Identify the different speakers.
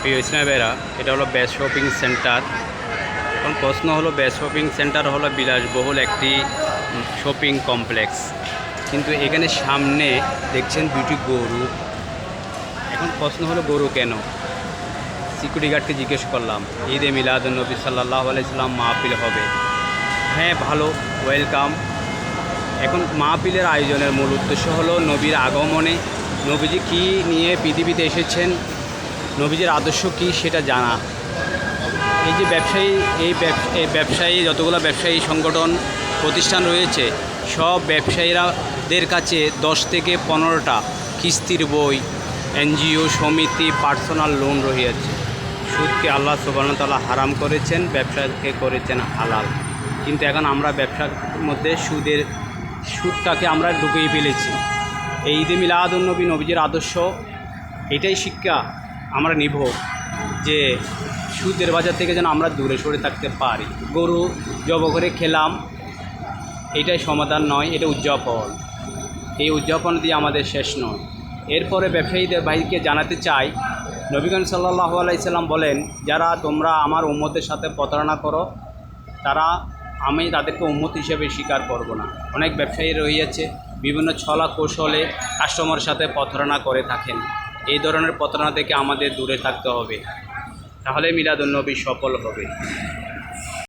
Speaker 1: প্রিয় ইসলামেরা এটা হলো বেস্ট শপিং সেন্টার এখন প্রশ্ন হলো বেস্ট শপিং সেন্টার হলো বিলাসবহুল একটি শপিং কমপ্লেক্স কিন্তু এখানে সামনে দেখছেন দুটি গরু। এখন প্রশ্ন হলো, গরু কেন? সিকিউরিটি গার্ডকে জিজ্ঞেস করলাম। ঈদে মিলাদ নবী সাল্লাহ আলাইসাল্লাম মাহফিল হবে। হ্যাঁ ভালো ওয়েলকাম এখন মাহফিলের আয়োজনের মূল উদ্দেশ্য হলো নবীর আগমনে। নবীজি কী নিয়ে পৃথিবীতে এসেছেন? নবীজির আদর্শ কী সেটা জানা। এই যে ব্যবসায়ী, এই ব্যব- এই ব্যবসায়ী, যতগুলো ব্যবসায়ী সংগঠন, প্রতিষ্ঠান রয়েছে, সব ব্যবসায়ীরাদের কাছে দশ থেকে পনেরোটা কিস্তির বই, এনজিও, সমিতি, পার্সোনাল লোন রয়েছে সুদকে আল্লাহ সুবাহতাল্লাহ হারাম করেছেন, ব্যবসাকে করেছেন হালাল। কিন্তু এখন আমরা ব্যবসার মধ্যে সুদের, সুদটাকে আমরা ঢুকিয়ে ফেলেছি। এই ঈদে মিলাদুন্নবী নবীজির আদর্শ, এটাই শিক্ষা। আমরা নিব যে সুদের বাজার থেকে যেন আমরা দূরে সরে থাকতে পারি। গরু জব করে খেলাম, এটাই সমাধান নয়, এটা উদযাপন। এই উদযাপন দিয়ে আমাদের শেষ নয়। এরপরে ব্যবসায়ীদের ভাইকে জানাতে চাই নবীগঞ্জ সাল্লাহ আলাইসাল্লাম বলেন, যারা তোমরা আমার উম্মতের সাথে প্রতারণা করো, তারা আমি তাদেরকে উম্মত হিসেবে স্বীকার করব না। অনেক ব্যবসায়ী রয়েছে, বিভিন্ন ছলা কৌশলে কাস্টমারের সাথে প্রতারণা করে থাকেন। এই ধরনের প্রতারণা থেকে আমাদের দূরে থাকতে হবে। তাহলে মিলাদুন্নবী সফল হবে।